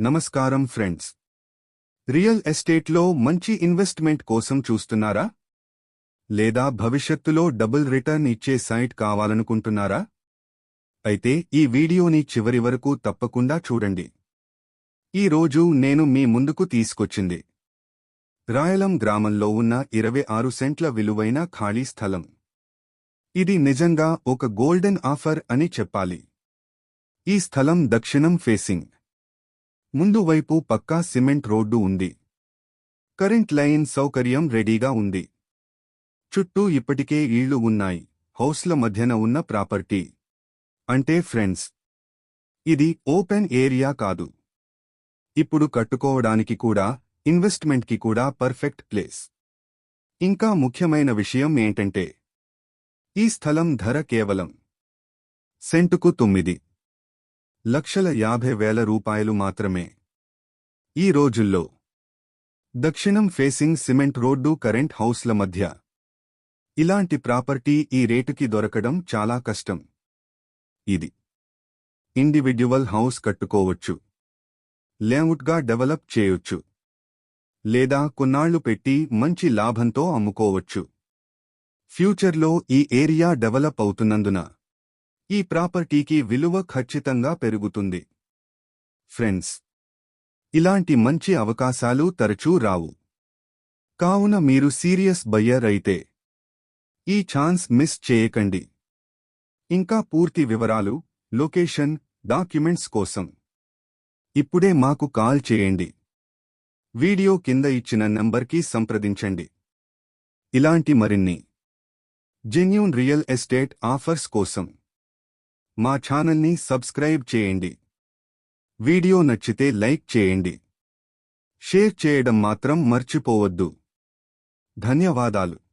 నమస్కారం friends. Real ఎస్టేట్లో మంచి ఇన్వెస్ట్మెంట్ కోసం చూస్తున్నారా? లేదా భవిష్యత్తులో డబుల్ రిటర్న్ ఇచ్చే సైట్ కావాలనుకుంటున్నారా? అయితే ఈ వీడియోని చివరి వరకు తప్పకుండా చూడండి. ఈ రోజు నేను మీ ముందుకు తీసుకొచ్చింది. రాయలం గ్రామంలో ఉన్న ఇరవై ఆరు సెంట్ల విలువైన ఖాళీ స్థలం. ఇది నిజంగా ఒక గోల్డెన్ ఆఫర్ అని చెప్పాలి. ఈ స్థలం దక్షిణం ఫేసింగ్. ముందు వైపు పక్కా సిమెంట్ రోడ్డు ఉంది. కరెంట్ లైన్ సౌకర్యం రెడీగా ఉంది. చుట్టూ ఇప్పటికే ఇళ్ళు ఉన్నాయి. హౌస్ల మధ్యన ఉన్న ప్రాపర్టీ. అంటే ఫ్రెండ్స్ ఇది ఓపెన్ ఏరియా కాదు. ఇప్పుడు కట్టుకోవడానికి కూడా ఇన్వెస్ట్మెంట్కి కూడా పర్ఫెక్ట్ ప్లేస్. ఇంకా ముఖ్యమైన విషయం ఏంటంటే ఈ స్థలం ధర కేవలం సెంటుకు తొమ్మిది. లక్షల యాభై వేల రూపాయలు మాత్రమే. ఈ రోజుల్లో దక్షిణం ఫేసింగ్ సిమెంట్ రోడ్డు కరెంట్ హౌస్ల మధ్య ఇలాంటి ప్రాపర్టీ ఈ రేటుకి దొరకడం చాలా కష్టం. ఇది ఇండివిడ్యువల్ హౌస్ కట్టుకోవచ్చు. లేఅవుట్గా డెవలప్ చేయొచ్చు. లేదా కొన్నాళ్ళు పెట్టి మంచి లాభంతో అమ్ముకోవచ్చు. ఫ్యూచర్లో ఈ ఏరియా డెవలప్ అవుతున్నందున ఈ ప్రాపర్టీకి విలువ ఖచ్చితంగా పెరుగుతుంది. ఫ్రెండ్స్ ఇలాంటి మంచి అవకాశాలు తరచూ రావు. కావున మీరు సీరియస్ బయ్యర్ అయితే ఈ ఛాన్స్ మిస్ చేయకండి. ఇంకా పూర్తి వివరాలు లొకేషన్ డాక్యుమెంట్స్ కోసం ఇప్పుడే మాకు కాల్ చేయండి. వీడియో కింద ఇచ్చిన నంబర్కి సంప్రదించండి. ఇలాంటి మరిన్ని జెన్యూన్ రియల్ ఎస్టేట్ ఆఫర్స్ కోసం. మా ఛానల్ని సబ్స్క్రైబ్ చేయండి. వీడియో నచ్చితే లైక్ చేయండి. షేర్ చేయడం మాత్రం మర్చిపోవద్దు. ధన్యవాదాలు.